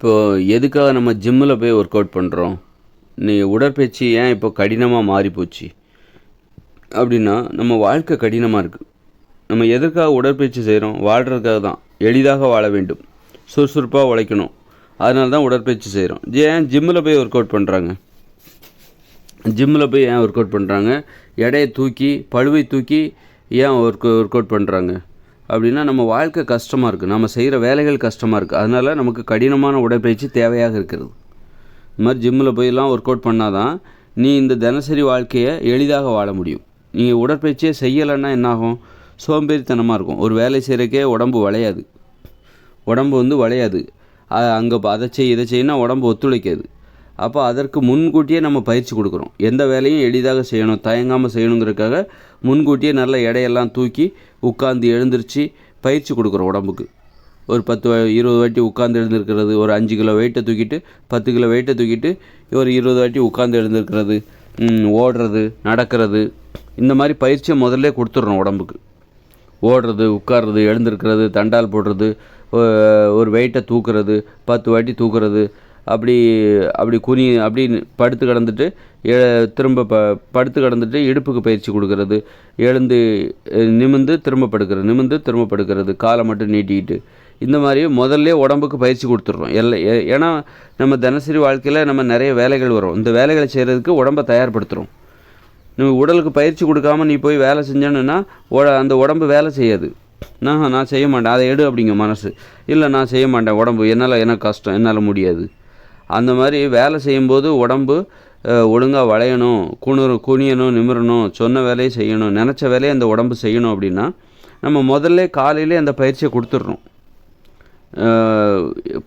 இப்போது எதுக்காக நம்ம ஜிம்மில் போய் ஒர்க் அவுட் பண்ணுறோம் நீ உடற்பயிற்சி ஏன் இப்போ கடினமாக மாறிப்போச்சு? அப்படின்னா நம்ம வாழ்க்கை கடினமாக இருக்குது நம்ம எதற்காக உடற்பயிற்சி செய்கிறோம் வாழ்கிறதுக்காக தான். எளிதாக வாழ வேண்டும். சுறுசுறுப்பாக உழைக்கணும். அதனால தான் உடற்பயிற்சி செய்கிறோம் ஏன் ஜிம்மில் போய் ஒர்க் அவுட் பண்ணுறாங்க ஜிம்மில் போய் ஏன் ஒர்க் அவுட் பண்ணுறாங்க எடையை தூக்கி பழுவை தூக்கி ஏன் ஒர்க் ஒர்க் அவுட் பண்ணுறாங்க அப்படின்னா நம்ம வாழ்க்கை கஷ்டமாக இருக்குது நம்ம செய்கிற வேலைகள் கஷ்டமாக இருக்குது அதனால் நமக்கு கடினமான உடற்பயிற்சி தேவையாக இருக்கிறது. இந்த மாதிரி ஜிம்மில் போயெல்லாம் ஒர்க் அவுட் பண்ணால் தான் நீ இந்த தினசரி வாழ்க்கையை எளிதாக வாழ முடியும். நீங்கள் உடற்பயிற்சியே செய்யலைன்னா என்னாகும்? சோம்பேறித்தனமாக இருக்கும். ஒரு வேலை செய்கிறக்கே உடம்பு வளையாது. உடம்பு வந்து வளையாது. அங்கே அதை செய் இதை செய்யினா உடம்பு ஒத்துழைக்காது. அப்போ அதற்கு முன்கூட்டியே நம்ம பயிற்சி கொடுக்குறோம். எந்த வேலையும் எளிதாக செய்யணும் தயங்காமல் செய்யணுங்கிறதுக்காக முன்கூட்டியே நல்ல எடையெல்லாம் தூக்கி உட்காந்து எழுந்திருச்சு பயிற்சி கொடுக்குறோம் உடம்புக்கு. ஒரு பத்து வா- இருபது வாட்டி உட்காந்து எழுந்திருக்கிறது ஒரு அஞ்சு கிலோ வெயிட்டை தூக்கிட்டு பத்து கிலோ வெயிட்டை தூக்கிட்டு ஒரு இருபது வாட்டி உட்காந்து எழுந்திருக்கிறது ஓடுறது நடக்கிறது. இந்த மாதிரி பயிற்சியை முதல்ல கொடுத்துட்றோம் உடம்புக்கு. ஓடுறது உட்கார்றது எழுந்திருக்கிறது தண்டால் போடுறது ஒரு வெயிட்டை தூக்குறது பத்து வாட்டி தூக்குறது அப்படி அப்படி குனி அப்படி படுத்து கிடந்துட்டு ஏ திரும்ப ப படுத்து கிடந்துட்டு இடுப்புக்கு பயிற்சி கொடுக்கறது. எழுந்து நிமிந்து நிமிர்ந்து திரும்ப படுக்கிறது. நிமிர்ந்து திரும்ப படுக்கிறது. காலை மட்டும் நீட்டிக்கிட்டு. இந்த மாதிரி முதல்ல உடம்புக்கு பயிற்சி கொடுத்துட்றோம். எல்லை ஏ- ஏன்னா நம்ம தினசரி வாழ்க்கையில் நம்ம நிறைய வேலைகள் வரும். இந்த வேலைகளை செய்கிறதுக்கு உடம்பை தயார்படுத்துகிறோம் நீ உடலுக்கு பயிற்சி கொடுக்காம நீ போய் வேலை செஞ்சேன்னா அந்த உடம்பு வேலை செய்யாது. நான் நான் செய்ய மாட்டேன். அதை எடு அப்படிங்க மனசு. இல்லை நான் செய்ய மாட்டேன் உடம்பு. என்னால் எனக்கு கஷ்டம். என்னால் முடியாது. அந்த மாதிரி வேலை செய்யும்போது உடம்பு ஒழுங்காக வளையணும் குணுறு குனியணும் நிமிரணும் சொன்ன வேலையை செய்யணும் நினச்ச வேலையை அந்த உடம்பு செய்யணும் அப்படின்னா நம்ம முதல்ல காலையிலே அந்த பயிற்சியை கொடுத்துட்றோம்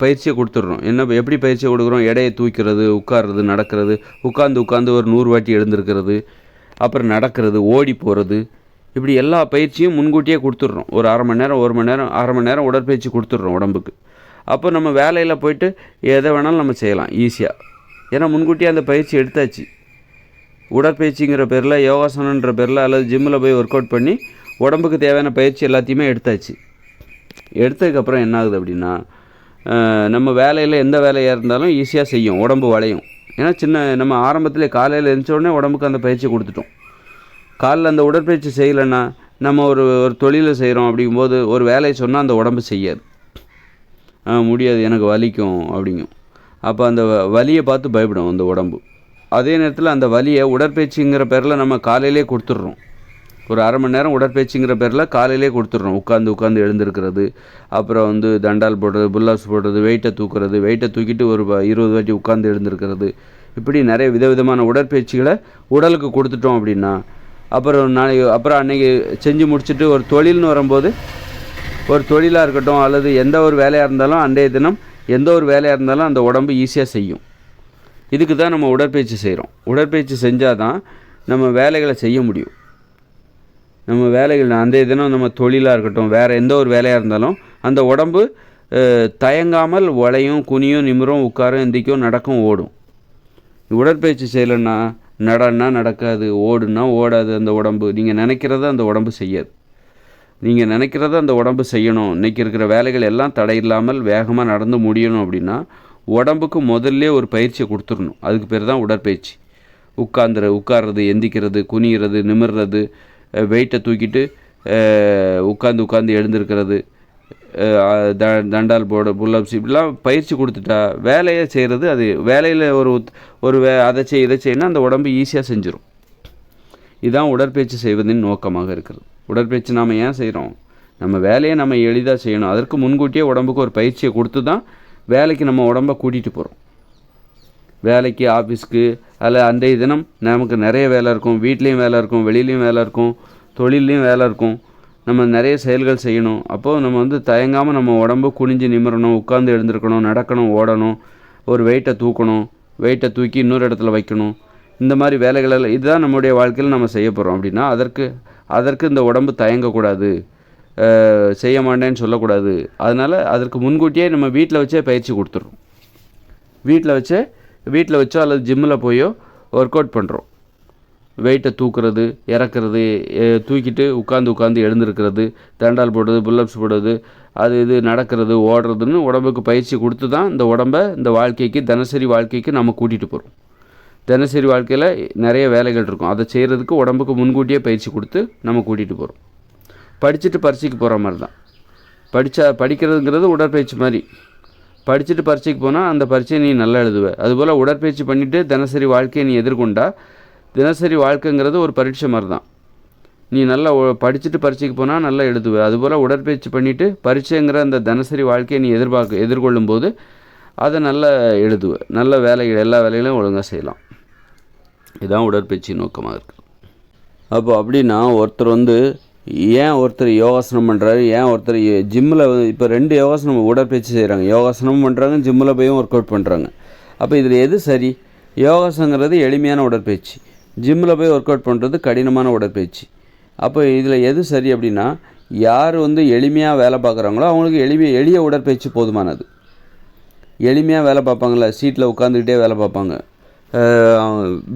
பயிற்சியை கொடுத்துட்றோம் என்ன எப்படி பயிற்சியை கொடுக்குறோம்? எடையை தூக்கிறது உட்கார்றது நடக்கிறது. உட்காந்து உட்காந்து ஒரு நூறு வாட்டி எழுந்திருக்கிறது. அப்புறம் நடக்கிறது ஓடி போகிறது இப்படி எல்லா பயிற்சியும் முன்கூட்டியே கொடுத்துட்றோம் ஒரு அரை மணி நேரம் ஒரு மணி நேரம் அரை மணி நேரம் உடற்பயிற்சி கொடுத்துட்றோம் உடம்புக்கு. அப்போ நம்ம வேலையில் போயிட்டு எதை வேணாலும் நம்ம செய்யலாம் ஈஸியாக ஏன்னா முன்கூட்டியே அந்த பயிற்சி எடுத்தாச்சு. உடற்பயிற்சிங்கிற பேரில் யோகாசனன்ற பேரில் அல்லது ஜிம்மில் போய் ஒர்க் அவுட் பண்ணி உடம்புக்கு தேவையான பயிற்சி எல்லாத்தையுமே எடுத்தாச்சு. எடுத்ததுக்கப்புறம் என்ன ஆகுது அப்படின்னா நம்ம வேலையில் எந்த வேலையாக இருந்தாலும் ஈஸியாக செய்யும் உடம்பு வளையும். ஏன்னா சின்ன நம்ம ஆரம்பத்தில் காலையில் எழுந்தோடனே உடம்புக்கு அந்த பயிற்சி கொடுத்துட்டோம். காலைல அந்த உடற்பயிற்சி செய்யலைன்னா நம்ம ஒரு ஒரு தொழிலை செய்கிறோம் அப்படிங்கும்போது ஒரு வேலையை சொன்னால் அந்த உடம்பு செய்யாது. முடியாது எனக்கு வலிக்கும் அப்படிங்கும். அப்போ அந்த வ- வலியை பார்த்து பயப்படும் அந்த உடம்பு. அதே நேரத்தில் அந்த வலியை உடற்பயிற்சிங்கிற பேரில் நம்ம காலையிலே கொடுத்துட்றோம். ஒரு அரை மணி நேரம் உடற்பயிற்சிங்கிற பேரில் காலையிலே கொடுத்துட்றோம். உட்காந்து உட்காந்து எழுந்திருக்கிறது. அப்புறம் வந்து தண்டால் போடுறது புல்லாஸ் போடுறது வெயிட்டை தூக்குறது வெயிட்டை தூக்கிட்டு ஒரு இருபது வாட்டி உட்காந்து எழுந்திருக்கிறது. இப்படி நிறைய விதவிதமான உடற்பயிற்சிகளை உடலுக்கு கொடுத்துட்டோம் அப்படின்னா அப்புறம் நாளைக்கு அப்புறம் அன்னைக்கு செஞ்சு முடிச்சுட்டு ஒரு தொழில்னு வரும்போது ஒரு தொழிலாக இருக்கட்டும் அல்லது எந்த ஒரு வேலையாக இருந்தாலும் அன்றைய தினம் எந்த ஒரு வேலையாக இருந்தாலும் அந்த உடம்பு ஈஸியாக செய்யும். இதுக்கு தான் நம்ம உடற்பயிற்சி செய்கிறோம் உடற்பயிற்சி செஞ்சால் தான் நம்ம வேலைகளை செய்ய முடியும். நம்ம வேலைகள் அன்றைய தினம் நம்ம தொழிலாக இருக்கட்டும் வேறு எந்த ஒரு வேலையாக இருந்தாலும் அந்த உடம்பு தயங்காமல் உழையும் குனியும் நிமிரும் உட்காரும் எந்திக்கும் நடக்கும் ஓடும். உடற்பயிற்சி செய்யலைன்னா நடன்னா நடக்காது ஓடுனா ஓடாது அந்த உடம்பு. நீங்கள் நினைக்கிறத அந்த உடம்பு செய்யாது. நீங்கள் நினைக்கிறத அந்த உடம்பு செய்யணும். இன்றைக்கி இருக்கிற வேலைகள் எல்லாம் தடையில்லாமல் வேகமாக நடந்து முடியணும் அப்படின்னா உடம்புக்கு முதல்ல ஒரு பயிற்சியை கொடுத்துடணும். அதுக்கு பேர் தான் உடற்பயிற்சி. உட்காந்துற உட்கார்றது எந்திக்கிறது குனிகிறது நிமிர்றது வெயிட்டை தூக்கிட்டு உட்காந்து உட்காந்து எழுந்திருக்கிறது த தண்டால் போட புல்லப்ஸ் இப்படிலாம் பயிற்சி கொடுத்துட்டா வேலையை செய்கிறது அது வேலையில் ஒரு ஒரு வே அதை செய் இதை செய்யணும் அந்த உடம்பு ஈஸியாக செஞ்சிடும் இதுதான் உடற்பயிற்சி செய்வதின் நோக்கமாக இருக்கிறது. உடற்பயிற்சி நாம் ஏன் செய்கிறோம் நம்ம வேலையை நம்ம எளிதாக செய்யணும். அதற்கு முன்கூட்டியே உடம்புக்கு ஒரு பயிற்சியை கொடுத்து தான் வேலைக்கு நம்ம உடம்பை கூட்டிகிட்டு போகிறோம் வேலைக்கு ஆஃபீஸ்க்கு அதில் அந்த தினம் நமக்கு நிறைய வேலை இருக்கும். வீட்லேயும் வேலை இருக்கும் வெளியிலையும் வேலை இருக்கும் தொழிலையும் வேலை இருக்கும். நம்ம நிறைய செயல்கள் செய்யணும். அப்போது நம்ம வந்து தயங்காமல் நம்ம உடம்பு குனிஞ்சு நிமிரணும் உட்காந்து எழுந்திருக்கணும் நடக்கணும் ஓடணும் ஒரு வெயிட்டை தூக்கணும் வெயிட்டை தூக்கி இன்னொரு இடத்துல வைக்கணும். இந்த மாதிரி வேலைகளெல்லாம் இதுதான் நம்முடைய வாழ்க்கையில் நம்ம செய்ய போகிறோம் அப்படின்னா அதற்கு அதற்கு இந்த உடம்பு தயங்கக்கூடாது செய்ய மாட்டேன்னு சொல்லக்கூடாது. அதனால் அதற்கு முன்கூட்டியே நம்ம வீட்டில் வச்சே பயிற்சி கொடுத்துட்றோம். வீட்டில் வச்சே வீட்டில் வச்சோ அல்லது ஜிம்மில் போயோ ஒர்க் அவுட் பண்ணுறோம் வெயிட்டை தூக்குறது இறக்குறது தூக்கிட்டு உட்காந்து உட்காந்து எழுந்திருக்கிறது தண்டால் போடுறது புல்லப்ஸ் போடுறது அது இது நடக்கிறது ஓடுறதுன்னு உடம்புக்கு பயிற்சி கொடுத்து தான் இந்த உடம்பை இந்த வாழ்க்கைக்கு தினசரி வாழ்க்கைக்கு நம்ம கூட்டிகிட்டு போகிறோம் தினசரி வாழ்க்கையில் நிறைய வேலைகள் இருக்கும். அதை செய்கிறதுக்கு உடம்புக்கு முன்கூட்டியே பயிற்சி கொடுத்து நம்ம கூட்டிகிட்டு போகிறோம் படிச்சுட்டு பரீட்சைக்கு போகிற மாதிரி தான். படித்தா படிக்கிறதுங்கிறது உடற்பயிற்சி மாதிரி. படிச்சுட்டு பரீட்சைக்கு போனால் அந்த பரீட்சையை நீ நல்லா எழுதுவ. அதுபோல் உடற்பயிற்சி பண்ணிவிட்டு தினசரி வாழ்க்கையை நீ எதிர்கொண்டா தினசரி வாழ்க்கைங்கிறது ஒரு பரீட்சை மாதிரி தான். நீ நல்லா படிச்சுட்டு பரீட்சைக்கு போனால் நல்லா எழுதுவ. அதுபோல் உடற்பயிற்சி பண்ணிவிட்டு பரீட்சைங்கிற அந்த தினசரி வாழ்க்கையை நீ எதிர்பார்க்க எதிர்கொள்ளும் போது அதை நல்லா எழுதுவ. நல்ல வேலைகள் எல்லா வேலைகளையும் ஒழுங்காக செய்யலாம். இதுதான் உடற்பயிற்சி நோக்கமாக இருக்குது அப்போ அப்படின்னா ஒருத்தர் வந்து ஏன் ஒருத்தர் யோகாசனம் பண்ணுறாரு ஏன் ஒருத்தர் ஜிம்மில் இப்போ ரெண்டு யோகாசனம் உடற்பயிற்சி செய்கிறாங்க யோகாசனமும் பண்ணுறாங்க ஜிம்மில் போயும் ஒர்க் அவுட் பண்ணுறாங்க அப்போ இதில் எது சரி? யோகாசனங்கிறது எளிமையான உடற்பயிற்சி. ஜிம்மில் போய் ஒர்க் அவுட் பண்ணுறது கடினமான உடற்பயிற்சி. அப்போ இதில் எது சரி அப்படின்னா யார் வந்து எளிமையாக வேலை பார்க்குறாங்களோ அவங்களுக்கு எளிமைய எளிய உடற்பயிற்சி போதுமானது. எளிமையாக வேலை பார்ப்பாங்கள்ல சீட்டில் உட்காந்துக்கிட்டே வேலை பார்ப்பாங்க.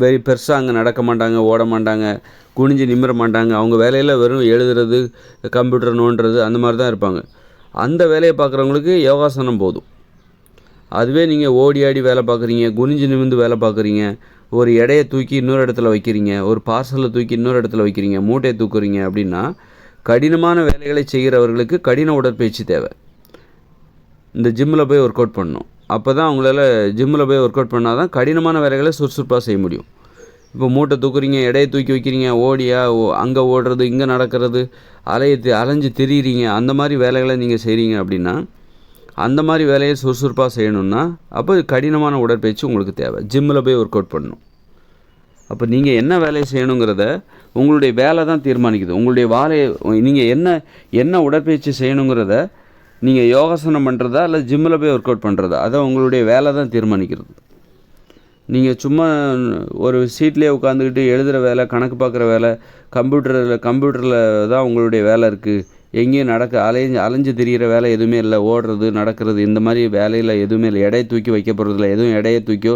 வெரி பெருசாக அங்கே நடக்க மாட்டாங்க ஓட மாட்டாங்க குனிஞ்சு நிமிர மாட்டாங்க. அவங்க வேலையில் வெறும் எழுதுறது கம்ப்யூட்டர் நோண்டுறது அந்த மாதிரி தான் இருப்பாங்க. அந்த வேலையை பார்க்குறவங்களுக்கு யோகாசனம் போதும். அதுவே நீங்கள் ஓடி ஆடி வேலை பார்க்குறீங்க குனிஞ்சு நிமிர்ந்து வேலை பார்க்குறீங்க ஒரு எடையை தூக்கி இன்னொரு இடத்துல வைக்கிறீங்க ஒரு பார்சலை தூக்கி இன்னொரு இடத்துல வைக்கிறீங்க மூட்டையை தூக்குறீங்க அப்படின்னா கடினமான வேலைகளை செய்கிறவர்களுக்கு கடின உடற்பயிற்சி தேவை. இந்த ஜிம்மில் போய் ஒர்க் அவுட் பண்ணணும். அப்போ தான் அவங்களால ஜிம்மில் போய் ஒர்க் அவுட் பண்ணால் தான் கடினமான வேலைகளை சுறுசுறுப்பாக செய்ய முடியும். இப்போ மூட்டை தூக்குறீங்க எடையை தூக்கி வைக்கிறீங்க ஓடியா அங்கே ஓடுறது இங்கே நடக்கிறது அலைய அலைஞ்சு திரியிறீங்க அந்த மாதிரி வேலைகளை நீங்கள் செய்கிறீங்க அப்படின்னா அந்த மாதிரி வேலையை சுறுசுறுப்பாக செய்யணும்னா அப்போ கடினமான உடற்பயிற்சி உங்களுக்கு தேவை. ஜிம்மில் போய் ஒர்க் அவுட் பண்ணணும். அப்போ நீங்கள் என்ன வேலையை செய்யணுங்கிறத உங்களுடைய வேலை தான் தீர்மானிக்குது. உங்களுடைய வேலையை நீங்கள் என்ன என்ன உடற்பயிற்சி செய்யணுங்கிறத நீங்கள் யோகாசனம் பண்ணுறதா இல்லை ஜிம்மில் போய் ஒர்க் அவுட் பண்ணுறதா அதை உங்களுடைய வேலை தான் தீர்மானிக்கிறது. நீங்கள் சும்மா ஒரு சீட்லேயே உட்காந்துக்கிட்டு எழுதுகிற வேலை கணக்கு பார்க்குற வேலை கம்ப்யூட்டரில் கம்ப்யூட்டரில் தான் உங்களுடைய வேலை இருக்குது எங்கேயும் நடக்க அலைஞ்சு அலைஞ்சு திரிகிற வேலை எதுவுமே இல்லை. ஓடுறது நடக்கிறது இந்த மாதிரி வேலையில் எதுவுமே இல்லை. எடையை தூக்கி வைக்க போகிறதில்ல எதுவும் எடையை தூக்கியோ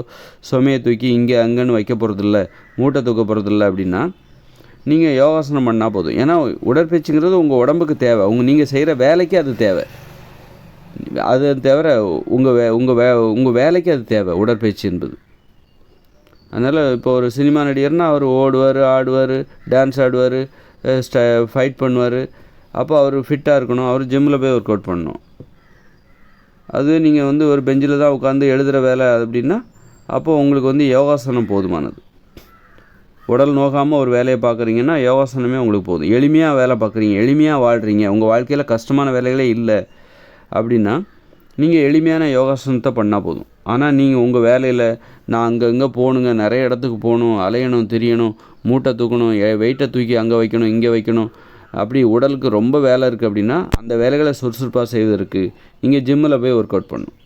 சுமையை தூக்கி இங்கே அங்கேன்னு வைக்க போகிறதில்ல மூட்டை தூக்க போகிறதில்ல அப்படின்னா நீங்கள் யோகாசனம் பண்ணால் போதும். ஏன்னா உடற்பயிற்சிங்கிறது உங்கள் உடம்புக்கு தேவை. உங்கள் நீங்கள் செய்கிற வேலைக்கு அது தேவை. அது தவிர உங்கள் வே உங்கள் வே உங்கள் வேலைக்கு அது தேவை உடற்பயிற்சி என்பது. அதனால் இப்போ ஒரு சினிமா நடிகர்னால் அவர் ஓடுவார் ஆடுவார் டான்ஸ் ஆடுவார் ஸ்ட ஃபைட் பண்ணுவார். அப்போ அவர் ஃபிட்டாக இருக்கணும் அவர் ஜிம்மில் போய் ஒர்க் அவுட் பண்ணணும். அதுவே நீங்கள் வந்து ஒரு பெஞ்சில் தான் உட்காந்து எழுதுகிற வேலை அப்படின்னா அப்போ உங்களுக்கு வந்து யோகாசனம் போதுமானது. உடல் நோகாமல் ஒரு வேலையை பார்க்குறீங்கன்னா யோகாசனமே உங்களுக்கு போதும். எளிமையாக வேலை பார்க்குறீங்க எளிமையாக வாழ்கிறீங்க உங்கள் வாழ்க்கையில் கஷ்டமான வேலைகளே இல்லை. அப்படின்னா நீங்கள் எளிமையான யோகாசனத்தை பண்ணால் போதும். ஆனால் நீங்கள் உங்கள் வேலையில் நான் அங்கே இங்கே போகணுங்க நிறைய இடத்துக்கு போகணும் அலையணும் திரியணும் மூட்டை தூக்கணும் வெயிட்டை தூக்கி அங்கே வைக்கணும் இங்கே வைக்கணும் அப்படி உடலுக்கு ரொம்ப வேலை இருக்குது அப்படின்னா அந்த வேலைகளை சுறுசுறுப்பாக செய்வதற்கு நீங்கள் ஜிம்மில் போய் ஒர்க் அவுட் பண்ணணும்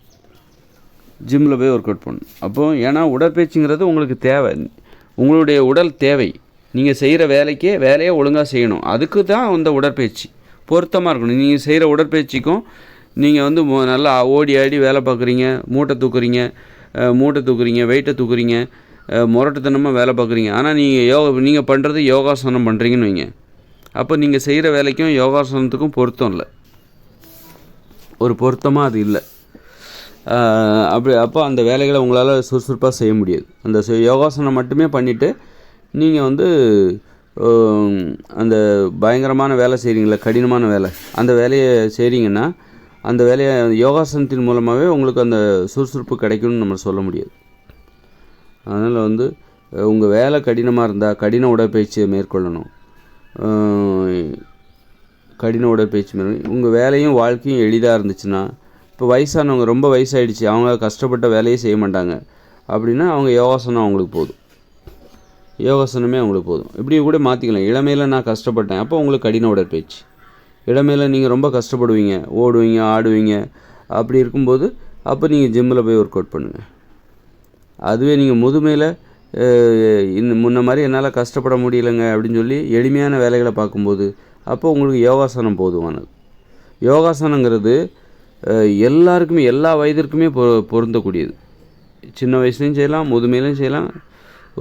ஜிம்மில் போய் ஒர்க் அவுட் பண்ணணும். அப்போது ஏன்னா உடற்பயிற்சிங்கிறது உங்களுக்கு தேவை. உங்களுடைய உடல் தேவை. நீங்கள் செய்கிற வேலைக்கே வேலையை ஒழுங்காக செய்யணும். அதுக்கு தான் அந்த உடற்பயிற்சி. பொருத்தமாக இருக்கணும். நீங்கள் செய்கிற உடற்பயிற்சிக்கும் நீங்கள் வந்து நல்லா ஓடி ஆடி வேலை பார்க்குறீங்க மூட்டை தூக்குறீங்க மூட்டை தூக்குறீங்க வெயிட்டை தூக்குறீங்க முரட்டுத்தனமாக வேலை பார்க்குறீங்க. ஆனால் நீங்கள் யோகா நீங்கள் பண்ணுறது யோகாசனம் பண்ணுறீங்கன்னு வைங்க. அப்போ நீங்கள் செய்கிற வேலைக்கும் யோகாசனத்துக்கும் பொருத்தம் இல்லை. ஒரு பொருத்தமாக அது இல்லை. அப்படி அப்போ அந்த வேலைகளை உங்களால் சுறுசுறுப்பாக செய்ய முடியாது. அந்த யோகாசனம் மட்டுமே பண்ணிவிட்டு நீங்கள் வந்து அந்த பயங்கரமான வேலை செய்கிறீங்களே கடினமான வேலை அந்த வேலையை செய்கிறீங்கன்னா அந்த வேலையை யோகாசனத்தின் மூலமாகவே உங்களுக்கு அந்த சுறுசுறுப்பு கிடைக்கும்னு நம்ம சொல்ல முடியாது. அதனால் வந்து உங்கள் வேலை கடினமாக இருந்தால் கடின உடற்பயிற்சியை மேற்கொள்ளணும். கடின உடற்பயிற்சி மேலே உங்கள் வேலையும் வாழ்க்கையும் எளிதாக இருந்துச்சுன்னா இப்போ வயசானவங்க ரொம்ப வயசாயிடுச்சு அவங்க கஷ்டப்பட்ட வேலையே செய்ய மாட்டாங்க. அப்படின்னா அவங்க யோகாசனம் அவங்களுக்கு போதும். யோகாசனமே அவங்களுக்கு போதும். இப்படி கூட மாற்றிக்கலாம் இளமையில் நான் கஷ்டப்பட்டேன் அப்போ உங்களுக்கு கடின உடற்பயிற்சி. இடமேல நீங்கள் ரொம்ப கஷ்டப்படுவீங்க ஓடுவீங்க ஆடுவீங்க. அப்படி இருக்கும்போது அப்போ நீங்கள் ஜிம்மில் போய் ஒர்க் அவுட் பண்ணுங்கள் அதுவே நீங்கள் முதுமையில் இன்னும் முன்ன மாதிரி என்னால் கஷ்டப்பட முடியலைங்க அப்படின்னு சொல்லி எளிமையான வேலைகளை பார்க்கும்போது அப்போ உங்களுக்கு யோகாசனம் போதுமானது. யோகாசனங்கிறது எல்லாருக்குமே எல்லா வயதிற்குமே பொ பொருந்தக்கூடியது. சின்ன வயசுலையும் செய்யலாம் முதுமையிலையும் செய்யலாம்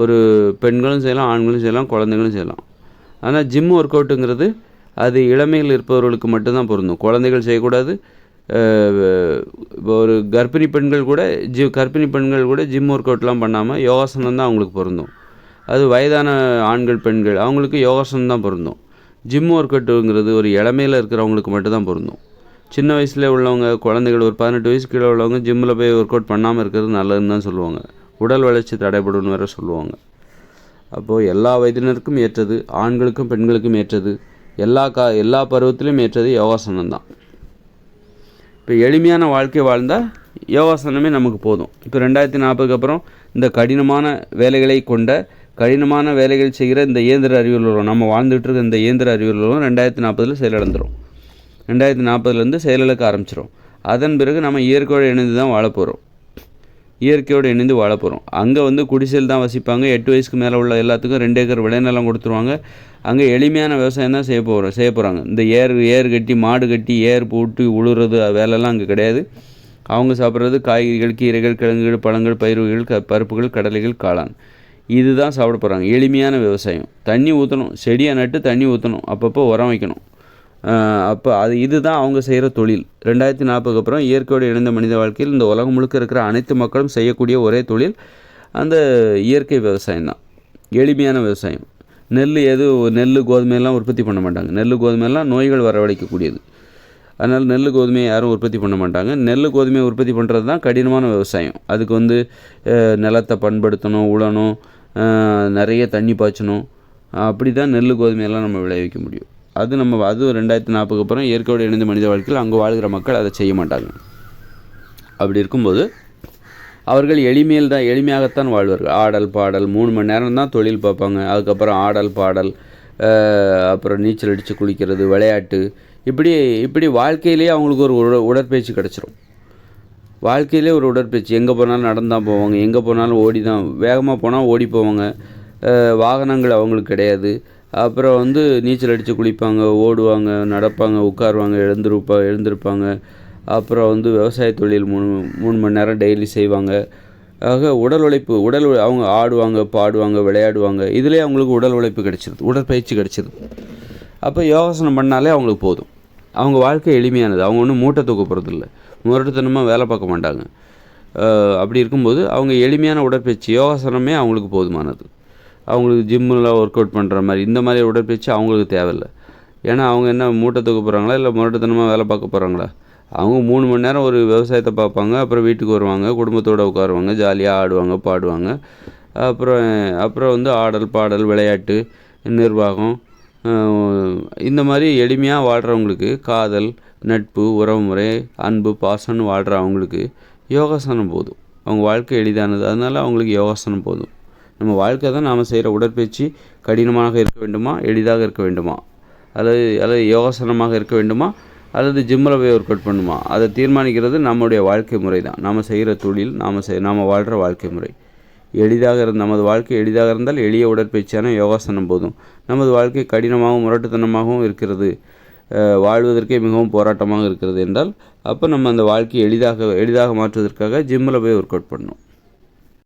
ஒரு பெண்களும் செய்யலாம் ஆண்களும் செய்யலாம் குழந்தைங்களும் செய்யலாம். ஆனால் ஜிம் ஒர்க் அவுட்டுங்கிறது அது இளமையில் இருப்பவர்களுக்கு மட்டும்தான் பொருந்தும். குழந்தைகள் செய்யக்கூடாது. இப்போ ஒரு கர்ப்பிணி பெண்கள் கூட ஜி கர்ப்பிணி பெண்கள் கூட ஜிம் ஒர்க் அவுட்லாம் பண்ணாமல் யோகாசனம் தான் அவங்களுக்கு பொருந்தும். அது வயதான ஆண்கள் பெண்கள் அவங்களுக்கு யோகாசனம் தான் பொருந்தும். ஜிம் ஒர்க் அவுட்டுங்கிறது ஒரு இளமையில் இருக்கிறவங்களுக்கு மட்டும்தான் பொருந்தும். சின்ன வயசில் உள்ளவங்க குழந்தைகள் ஒரு பதினெட்டு வயசு கீழே உள்ளவங்க ஜிம்மில் போய் ஒர்க் அவுட் பண்ணாமல் இருக்கிறது நல்லதுன்னு தான் சொல்லுவாங்க. உடல் வளர்ச்சி தடைபடும் வேற சொல்லுவாங்க. அப்போது எல்லா வயதினருக்கும் ஏற்றது ஆண்களுக்கும் பெண்களுக்கும் ஏற்றது. எல்லா கா எல்லா பருவத்திலும் ஏற்றது யோகாசனம் தான் இப்போ எளிமையான வாழ்க்கை வாழ்ந்தால் யோகாசனமே நமக்கு போதும். இப்போ ரெண்டாயிரத்தி நாற்பதுக்கு அப்புறம் இந்த கடினமான வேலைகளை கொண்ட கடினமான வேலைகள் செய்கிற இந்த இயந்திர அறிவியல் உலகம் நம்ம வாழ்ந்துட்டு இருக்க இந்த இயந்திர அறிவியல் உலகம் ரெண்டாயிரத்தி நாற்பதில் செயலிழந்துரும் ரெண்டாயிரத்தி நாற்பதுலேருந்து செயலிழக்க ஆரம்பிச்சிடும் அதன் பிறகு நம்ம இயற்கையோடு இணைந்து தான் வாழ போகிறோம் இயற்கையோடு இணைந்து வாழ போகிறோம் அங்கே வந்து குடிசையில் தான் வசிப்பாங்க. எட்டு வயசுக்கு மேலே உள்ள எல்லாத்துக்கும் ரெண்டு ஏக்கர் விளைநிலம் கொடுத்துருவாங்க. அங்கே எளிமையான விவசாயம் தான் செய்ய போகிறோம் செய்ய போகிறாங்க இந்த ஏர் ஏர் கட்டி மாடு கட்டி ஏர் போட்டு உழுறது வேலைலாம் அங்கே கிடையாது. அவங்க சாப்பிட்றது காய்கறிகள் கீரைகள் கிழங்குகள் பழங்கள் பயிர்கள் க பருப்புகள் கடலைகள் காளான். இதுதான் சாப்பிட போகிறாங்க எளிமையான விவசாயம். தண்ணி ஊற்றணும் செடியை நட்டு தண்ணி ஊற்றணும் அப்பப்போ உரம் வைக்கணும். அப்போ அது இதுதான் அவங்க செய்கிற தொழில். ரெண்டாயிரத்தி நாற்பதுக்கு அப்புறம் இயற்கையோடு இணைந்த மனித வாழ்க்கையில் இந்த உலகம் முழுக்க இருக்கிற அனைத்து மக்களும் செய்யக்கூடிய ஒரே தொழில் அந்த இயற்கை விவசாயம் தான். எளிமையான விவசாயம். நெல் எது நெல் கோதுமையெல்லாம் உற்பத்தி பண்ண மாட்டாங்க. நெல் கோதுமையெல்லாம் நோய்கள் வரவழைக்கக்கூடியது. அதனால் நெல் கோதுமையை யாரும் உற்பத்தி பண்ண மாட்டாங்க. நெல் கோதுமையை உற்பத்தி பண்ணுறது தான் கடினமான விவசாயம். அதுக்கு வந்து நிலத்தை பண்படுத்தணும் உழணும் நிறைய தண்ணி பாய்ச்சணும். அப்படி தான் நெல் கோதுமையெல்லாம் நம்ம விளைவிக்க முடியும். அது நம்ம அது ரெண்டாயிரத்தி நாற்பதுக்கு அப்புறம் இயற்கையோடு இணைந்த மனித வாழ்க்கையில் அங்கே வாழ்கிற மக்கள் அதை செய்ய மாட்டாங்க. அப்படி இருக்கும்போது அவர்கள் எளிமையில் தான் எளிமையாகத்தான் வாழ்வார்கள். ஆடல் பாடல் மூணு மணி நேரம் தான் தொழில் பார்ப்பாங்க. அதுக்கப்புறம் ஆடல் பாடல் அப்புறம் நீச்சல் அடித்து குளிக்கிறது விளையாட்டு. இப்படி இப்படி வாழ்க்கையிலேயே அவங்களுக்கு ஒரு உட உடற்பயிற்சி கிடச்சிரும். வாழ்க்கையிலே ஒரு உடற்பயிற்சி. எங்கே போனாலும் நடந்தான் போவாங்க. எங்கே போனாலும் ஓடி தான் வேகமாக போனால் ஓடி போவாங்க. வாகனங்கள் அவங்களுக்கு கிடையாது. அப்புறம் வந்து நீச்சல் அடித்து குளிப்பாங்க ஓடுவாங்க நடப்பாங்க உட்காருவாங்க எழுந்திருப்பா எழுந்திருப்பாங்க. அப்புறம் வந்து விவசாய தொழில் மூணு மூணு மணி நேரம் டெய்லி செய்வாங்க. ஆக உடல் உழைப்பு உடல் உழை- அவங்க ஆடுவாங்க பாடுவாங்க விளையாடுவாங்க. இதுலேயே அவங்களுக்கு உடல் உழைப்பு கிடைச்சிருது உடற்பயிற்சி கிடச்சிருது. அப்போ யோகாசனம் பண்ணாலே அவங்களுக்கு போதும். அவங்க வாழ்க்கை எளிமையானது. அவங்க ஒன்றும் மூட்டை தூக்க போகிறதில்ல முரட்டுத்தனமாக வேலை பார்க்க மாட்டாங்க. அப்படி இருக்கும்போது அவங்க எளிமையான உடற்பயிற்சி யோகாசனமே அவங்களுக்கு போதுமானது. அவங்களுக்கு ஜிம்மில் ஒர்க் அவுட் பண்ணுற மாதிரி இந்த மாதிரி உடற்பயிற்சி அவங்களுக்கு தேவையில்லை. ஏன்னா அவங்க என்ன மூட்டை தூக்க போகிறாங்களா இல்லை முரட்டத்தனமாக வேலை பார்க்க போகிறாங்களா அவங்க மூணு மணி நேரம் ஒரு விவசாயத்தை பார்ப்பாங்க அப்புறம் வீட்டுக்கு வருவாங்க குடும்பத்தோடு உட்காருவாங்க ஜாலியாக ஆடுவாங்க பாடுவாங்க. அப்புறம் அப்புறம் வந்து ஆடல் பாடல் விளையாட்டு நிர்வாகம் இந்த மாதிரி எளிமையாக வாழ்கிறவங்களுக்கு காதல் நட்பு உறவுமுறை அன்பு பாசம்னு வாழ்கிற அவங்களுக்கு யோகாசனம் போதும். அவங்க வாழ்க்கை எளிதானது அதனால் அவங்களுக்கு யோகாசனம் போதும். நம்ம வாழ்க்கை தான் நாம் செய்கிற உடற்பயிற்சி கடினமாக இருக்க வேண்டுமா? எளிதாக இருக்க வேண்டுமா? அல்லது அல்லது யோகாசனமாக இருக்க வேண்டுமா? அல்லது ஜிம்மில் போய் ஒர்க் அவுட் பண்ணுமா? அதை தீர்மானிக்கிறது நம்முடைய வாழ்க்கை முறை தான். நாம் செய்கிற தொழில் நாம் செய் நாம் வாழ்கிற வாழ்க்கை முறை. எளிதாக இருந்த நமது வாழ்க்கை எளிதாக இருந்தால் எளிய உடற்பயிற்சியான யோகாசனம் போதும். நமது வாழ்க்கை கடினமாகவும் முரட்டுத்தனமாகவும் இருக்கிறது. வாழ்வதற்கே மிகவும் போராட்டமாக இருக்கிறது என்றால் அப்போ நம்ம அந்த வாழ்க்கையை எளிதாக எளிதாக மாற்றுவதற்காக ஜிம்மில் போய் ஒர்க் அவுட் பண்ணணும்.